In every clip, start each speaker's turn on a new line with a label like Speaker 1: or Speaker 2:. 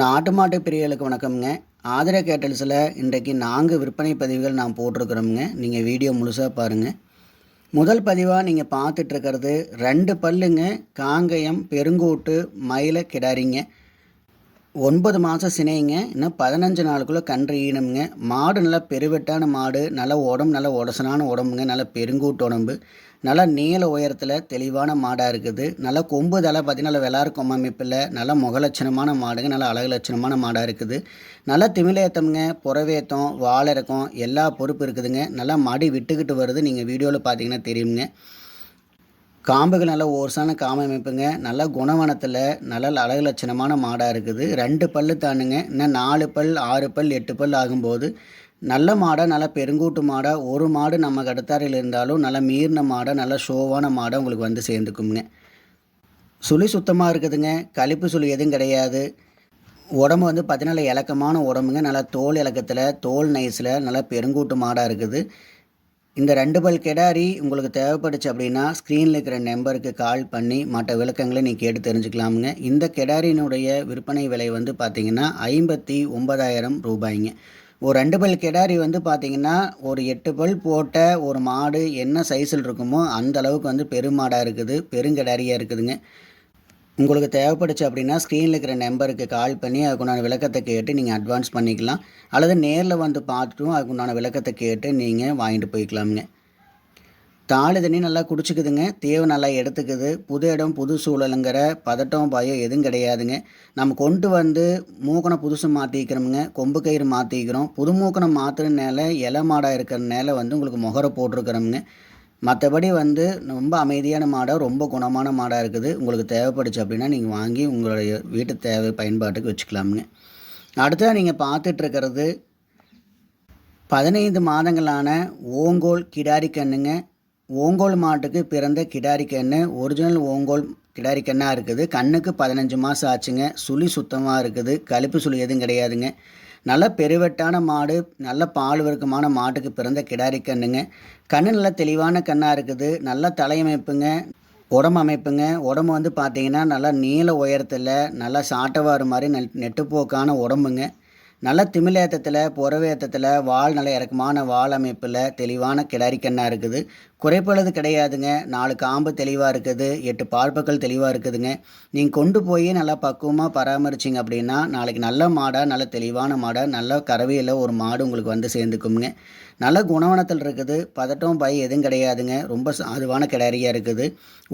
Speaker 1: நாட்டு மாட்டு பிரியர்களுக்கு வணக்கம்ங்க. ஆதிர கேட்டல்ஸில் இன்றைக்கு நான்கு விற்பனை பதிவுகள் நான் போட்டிருக்கிறோம்ங்க. நீங்கள் வீடியோ முழுசாக பாருங்கள் முதல் பதிவாக நீங்கள் பார்த்துட்ருக்கிறது ரெண்டு பல்லுங்க. காங்கயம் பெருங்கூட்டு மயில கிடாரிங்க. ஒன்பது மாதம் சினைங்க. இன்னும் பதினஞ்சு நாளுக்குள்ளே கன்று ஈனுங்க மாடு நல்லா பெருவெட்டான மாடு. நல்ல உடம்பு நல்ல உடசனான உடம்புங்க. நல்ல பெருங்கூட்டு உடம்பு. நல்லா நீள உயரத்தில் தெளிவான மாடாக இருக்குது. நல்லா கொம்பு தலை பார்த்திங்கன்னா நல்லா வெளாறு கொம்பு அமைப்பில் நல்ல முகலட்சணமான மாடுங்க நல்ல அழகு லட்சணமான மாடாக இருக்குது. நல்லா திமிலேத்தம்ங்க புறவேத்தம் வாழறக்கம் எல்லா பொறுப்பு இருக்குதுங்க. நல்லா மடி விட்டுக்கிட்டு வருது நீங்கள் வீடியோவில் பார்த்தீங்கன்னா தெரியுங்க. காம்புகள் நல்ல ஓர்சான காம அமைப்புங்க. நல்ல குணவனத்தில் நல்ல அழகு லட்சணமான மாடாக இருக்குது. ரெண்டு பல்லு தானுங்க. இன்னும் நாலு பல் ஆறு பல் எட்டு பல் ஆகும்போது நல்ல மாடாக நல்ல பெருங்கூட்டு மாடாக ஒரு மாடு நம்ம கடத்தாரையில் இருந்தாலும் நல்ல மீறின மாடாக நல்ல ஷோவான மாடாக உங்களுக்கு வந்து சேர்ந்துக்குங்க சுழி சுத்தமாக இருக்குதுங்க. கழிப்பு சுழி எதுவும் கிடையாது. உடம்பு வந்து பார்த்தீங்கன்னா இலக்கமான உடம்புங்க. நல்லா தோல் இலக்கத்தில் தோல் நைஸில் நல்லா பெருங்கூட்டு மாடாக இருக்குது. இந்த ரெண்டு பல் கெடாரி உங்களுக்கு தேவைப்படுச்சு அப்படின்னா ஸ்க்ரீனில் இருக்கிற நம்பருக்கு கால் பண்ணி மற்ற விளக்கங்களை நீ கேட்டு தெரிஞ்சுக்கலாமுங்க. இந்த கெடாரினுடைய விற்பனை விலை வந்து பார்த்திங்கன்னா ஐம்பத்தி ஒன்பதாயிரம் ரூபாய்ங்க. ஒரு ரெண்டு பல் கெடாரி வந்து பார்த்திங்கன்னா ஒரு எட்டு பல் போட்ட ஒரு மாடு என்ன சைஸில் இருக்குமோ அந்த அளவுக்கு வந்து பெருமாடாக இருக்குது பெருங்கெடாரியாக இருக்குதுங்க. உங்களுக்கு தேவைப்படுச்சு அப்படின்னா ஸ்க்ரீனில் இருக்கிற நம்பருக்கு கால் பண்ணி அதுக்குண்டான விளக்கத்தை கேட்டு நீங்கள் அட்வான்ஸ் பண்ணிக்கலாம். அல்லது நேரில் வந்து பார்த்துட்டும் அதுக்குண்டான விளக்கத்தை கேட்டு நீங்கள் வாங்கிட்டு போய்க்கலாமுங்க. தாலி தண்ணி நல்லா குடிச்சிக்குதுங்க. தேவை நல்லா எடுத்துக்குது. புது இடம் புது சூழலுங்கிற பதட்டம் பயம் எதுவும் கிடையாதுங்க. நம்ம கொண்டு வந்து மூக்கனை புதுசு மாற்றிக்கிறோமுங்க கொம்பு கயிறு மாற்றிக்கிறோம் புது மூக்கனை மாற்றுறனால இலை மாடாக இருக்கிறனால வந்து உங்களுக்கு முகரை போட்டிருக்கிறோமுங்க. மற்றபடி வந்து ரொம்ப அமைதியான மாடாக ரொம்ப குணமான மாடாக இருக்குது. உங்களுக்கு தேவைப்படுச்சு அப்படின்னா நீங்கள் வாங்கி உங்களுடைய வீட்டு தேவை பயன்பாட்டுக்கு வச்சுக்கலாமுங்க. அடுத்ததாக நீங்கள் பார்த்துட்ருக்கிறது பதினைந்து மாதங்களான ஓங்கோல் கிடாரி கண்ணுங்க. ஓங்கோல் மாட்டுக்கு பிறந்த கிடாரி கண்ணு ஒரிஜினல் ஓங்கோல் கிடாரி கண்ணாக இருக்குது. கண்ணுக்கு பதினஞ்சு மாதம் ஆச்சுங்க. சுழி சுத்தமாக இருக்குது. கழுப்பு சுழி எதுவும் கிடையாதுங்க. நல்ல பெருவெட்டான மாடு நல்ல பால் விருக்கமான மாட்டுக்கு பிறந்த கிடாரி கண்ணுங்க கண்ணு நல்ல தெளிவான கண்ணாக இருக்குது. நல்ல தலையமைப்புங்க உடம்பு அமைப்புங்க. உடம்பு வந்து பார்த்தீங்கன்னா நல்லா நீள உயரத்தில் நல்லா சாட்டவாறு மாதிரி நெல் நெட்டுப்போக்கான உடம்புங்க. நல்ல திமிலேத்தத்தில் புறவேத்தத்தில் வால் நல்ல இறக்கமான வால் அமைப்பில் தெளிவான கிடாரி கண்ணாக இருக்குது. குறைப்பளது கிடையாதுங்க. நாலு காம்பு தெளிவாக இருக்குது. எட்டு பால்பக்கள் தெளிவாக இருக்குதுங்க. நீங்கள் கொண்டு போய் நல்லா பக்குவமாக பராமரிச்சிங்க அப்படின்னா நாளைக்கு நல்ல மாடாக நல்ல தெளிவான மாடாக நல்ல கறவையில் ஒரு மாடு உங்களுக்கு வந்து சேர்ந்துக்குங்க நல்ல குணவனத்தில் இருக்குது. பதட்டம் பய எதுவும் கிடையாதுங்க. ரொம்ப சாதுவான கிடாரியாக இருக்குது.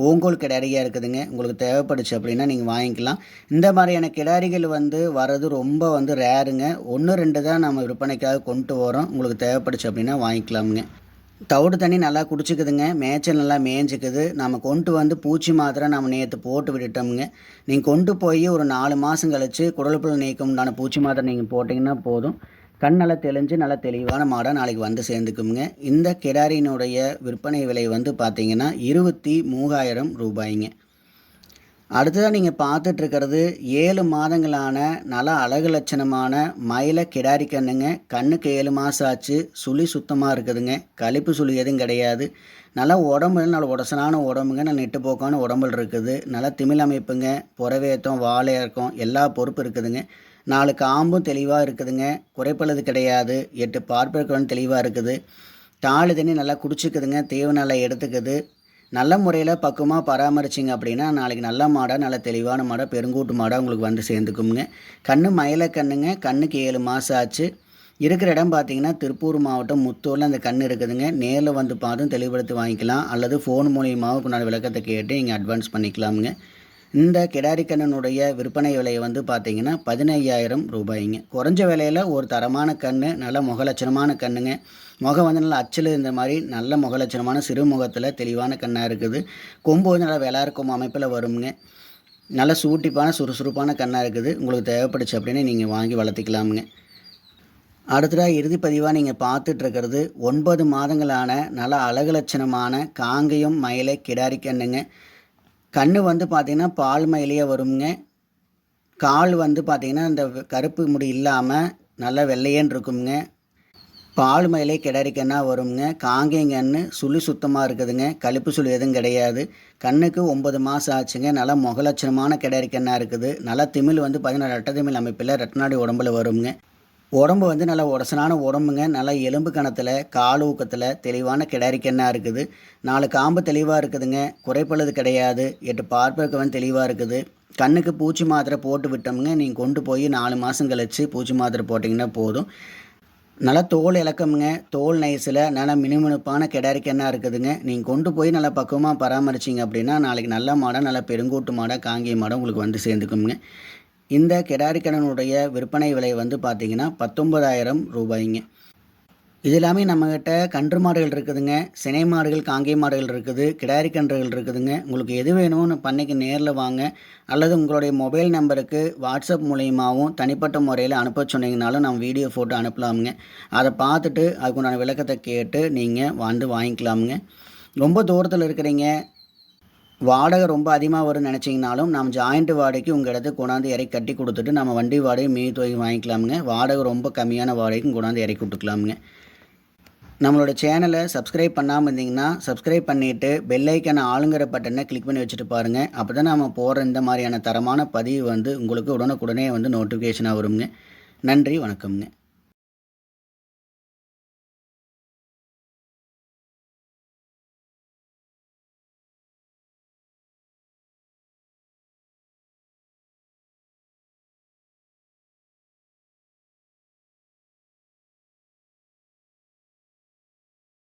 Speaker 1: ஓங்கோல் கிடாரியாக இருக்குதுங்க. உங்களுக்கு தேவைப்படுச்சு அப்படின்னா நீங்கள் வாங்கிக்கலாம். இந்த மாதிரியான கிடாரிகள் வந்து வர்றது ரொம்ப வந்து ரேருங்க. ஒன்று ரெண்டு தான் நம்ம விற்பனைக்காக கொண்டு வரோம். உங்களுக்கு தேவைப்படுச்சு அப்படின்னா வாங்கிக்கலாமுங்க. தவிடு தண்ணி நல்லா குடிச்சிக்குதுங்க. மேய்ச்சல் நல்லா மேய்ஞ்சிக்குது. நம்ம கொண்டு வந்து பூச்சி மாத்திரை நம்ம நேற்று போட்டு விட்டுட்டோமுங்க. நீங்கள் கொண்டு போய் ஒரு நாலு மாதம் கழித்து குடலுப்புல நீக்கம் உண்டான பூச்சி மாத்திரை நீங்கள் போட்டிங்கன்னா போதும். கண் நல்லா தெளிஞ்சு நல்லா தெளிவான மாடாக நாளைக்கு வந்து சேர்ந்துக்குங்க இந்த கிடாரியினுடைய விற்பனை விலை வந்து பார்த்திங்கன்னா இருபத்தி மூவாயிரம் ரூபாய்ங்க. அடுத்ததாக நீங்கள் பார்த்துட்ருக்கிறது ஏழு மாதங்களான நல்ல அழகு லட்சணமான மயில கிடாரி கண்ணுங்க. கண்ணுக்கு ஏழு மாதம் ஆச்சு. சுழி சுத்தமாக இருக்குதுங்க. கழிப்பு சுழி எதுவும் கிடையாது. நல்லா உடம்பு நல்ல உடசனான உடம்புங்க. நல்ல நெட்டுப்போக்கான உடம்புல இருக்குது. நல்லா திமிழ் அமைப்புங்க. புறவேத்தம் வாழை எல்லா பொறுப்பு இருக்குதுங்க. நாலு காம்பும் தெளிவாக இருக்குதுங்க. குறைப்பளது கிடையாது. எட்டு பார்ப்பர்களும் தெளிவாக இருக்குது. தாழு தண்ணி நல்லா குடிச்சிக்குதுங்க. தேவை நல்லா எடுத்துக்குது. நல்ல முறையில் பக்குவமாக பராமரிச்சிங்க அப்படின்னா நாளைக்கு நல்ல மாடாக நல்ல தெளிவான மாடாக பெருங்கூட்டு மாடாக உங்களுக்கு வந்து சேர்ந்துக்குங்க கண்ணு மயில கண்ணுங்க கண்ணுக்கு ஏழு மாதம் ஆச்சு. இருக்கிற இடம் பார்த்தீங்கன்னா திருப்பூர் மாவட்டம் முத்தூரில் அந்த கண் இருக்குதுங்க. நேரில் வந்து பார்த்தும் தெளிவுபடுத்தி வாங்கிக்கலாம். அல்லது ஃபோன் மூலியமாக கொண்டாட விளக்கத்தை கேட்டு இங்கே அட்வான்ஸ் பண்ணிக்கலாமுங்க. இந்த கிடாரிக்கண்ணனுடைய விற்பனை விலை வந்து பார்த்தீங்கன்னா பதினையாயிரம் ரூபாய்ங்க. குறைஞ்ச விலையில் ஒரு தரமான கண் நல்ல முகலட்சணமான கண்ணுங்க. முகம் வந்து நல்லா அச்சில் இந்த மாதிரி நல்ல முகலட்சணமான சிறு முகத்தில் தெளிவான கண்ணாக இருக்குது. கொம்பு வந்து நல்லா விளாருக்கும் அமைப்பில் வருங்க நல்ல சூட்டிப்பான சுறுசுறுப்பான கண்ணாக இருக்குது. உங்களுக்கு தேவைப்படுச்சு அப்படின்னு நீங்கள் வாங்கி வளர்த்திக்கலாமுங்க. அடுத்ததாக இறுதிப்பதிவாக நீங்கள் பார்த்துட்ருக்கிறது ஒன்பது மாதங்களான நல்ல அழகு லட்சணமான காங்கையும் மயிலை கிடாரி கண்ணுங்க கண் வந்து பார்த்திங்கன்னா பால்மையிலேயே வருங்க. கால் வந்து பார்த்திங்கன்னா இந்த கருப்பு முடி இல்லாமல் நல்லா வெள்ளையேன்னு இருக்குங்க. பால் மயிலே கிடாரிக்கன்னா வருங்க. காங்கேங்கன்னு சுழி சுத்தமாக இருக்குதுங்க. கழிப்பு சுழி எதுவும் கிடையாது. கண்ணுக்கு ஒம்பது மாதம் ஆச்சுங்க. நல்லா முகலட்சணமான கிடரிக்கன்னா இருக்குது. நல்லா திமிழ் வந்து பார்த்திங்கன்னா ரெட்டை திமிழ் அமைப்பில் ரெட்டநாடி உடம்புல வருங்க. உடம்பு வந்து நல்லா உடசனான உடம்புங்க நல்லா எலும்பு கணத்தில் கால் ஊக்கத்தில் தெளிவான கிடாரிக்கன்னா இருக்குது. நாலு காம்பு தெளிவாக இருக்குதுங்க. குறைப்பள்ளது கிடையாது. எட்டு பார்ப்பதற்கு வந்து தெளிவாக இருக்குது. கண்ணுக்கு பூச்சி மாத்திரை போட்டு விட்டோமுங்க. நீங்கள் கொண்டு போய் நாலு மாதம் கழிச்சு பூச்சி மாத்திரை போட்டிங்கன்னா போதும். நல்லா தோல் இலக்கமுங்க. தோல் நைஸில் நல்லா மினுமினுப்பான கிடாரிக்கன்னா இருக்குதுங்க. நீங்கள் கொண்டு போய் நல்லா பக்குவமாக பராமரிச்சிங்க அப்படின்னா நாளைக்கு நல்ல மாடம் நல்லா பெருங்கூட்டு மாடம் காங்கேய மாடம் உங்களுக்கு வந்து சேர்ந்துக்குங்க இந்த கிடாரிக்கடனுடைய விற்பனை விலை வந்து பார்த்தீங்கன்னா பத்தொன்பதாயிரம் ரூபாய்ங்க. இது எல்லாமே நம்மக்கிட்ட கன்று மாடுகள் இருக்குதுங்க. சினை மாடுகள் காங்கே மாடுகள் இருக்குது கிடாரி கன்றுகள் இருக்குதுங்க. உங்களுக்கு எது வேணும்னு பண்ணைக்கு நேரில் வாங்க. அல்லது உங்களுடைய மொபைல் நம்பருக்கு வாட்ஸ்அப் மூலியமாகவும் தனிப்பட்ட முறையில் அனுப்ப சொன்னீங்கனாலும் நம்ம வீடியோ ஃபோட்டோ அனுப்பலாமுங்க. அதை பார்த்துட்டு அதுக்குண்டான விளக்கத்தை கேட்டு நீங்கள் வந்து வாங்கிக்கலாமுங்க. ரொம்ப தூரத்தில் இருக்கிறீங்க. வாடகை ரொம்ப அதிகமாக வரும்னு நினச்சிங்கனாலும் நம்ம ஜாயிண்ட் வாடகைக்கு உங்கள் இடத்துக்கு கொண்டாந்து இறக்கி கட்டி கொடுத்துட்டு நம்ம வண்டி வாடகை மீ தொகை வாங்கிக்கலாமுங்க. வாடகை ரொம்ப கம்மியான வாடகைக்கும் கொண்டாந்து இறக்கி கொடுத்துக்கலாமுங்க. நம்மளோட சேனலை சப்ஸ்கிரைப் பண்ணாமல் இருந்தீங்கன்னா சப்ஸ்கிரைப் பண்ணிவிட்டு பெல்லைக்கான ஆளுங்கிற பட்டனை கிளிக் பண்ணி வச்சுட்டு பாருங்கள் அப்போ தான் நம்ம போகிற இந்த மாதிரியான தரமான பதிவு வந்து உங்களுக்கு உடனுக்குடனே வந்து நோட்டிஃபிகேஷனாக வருங்க நன்றி வணக்கம்ங்க.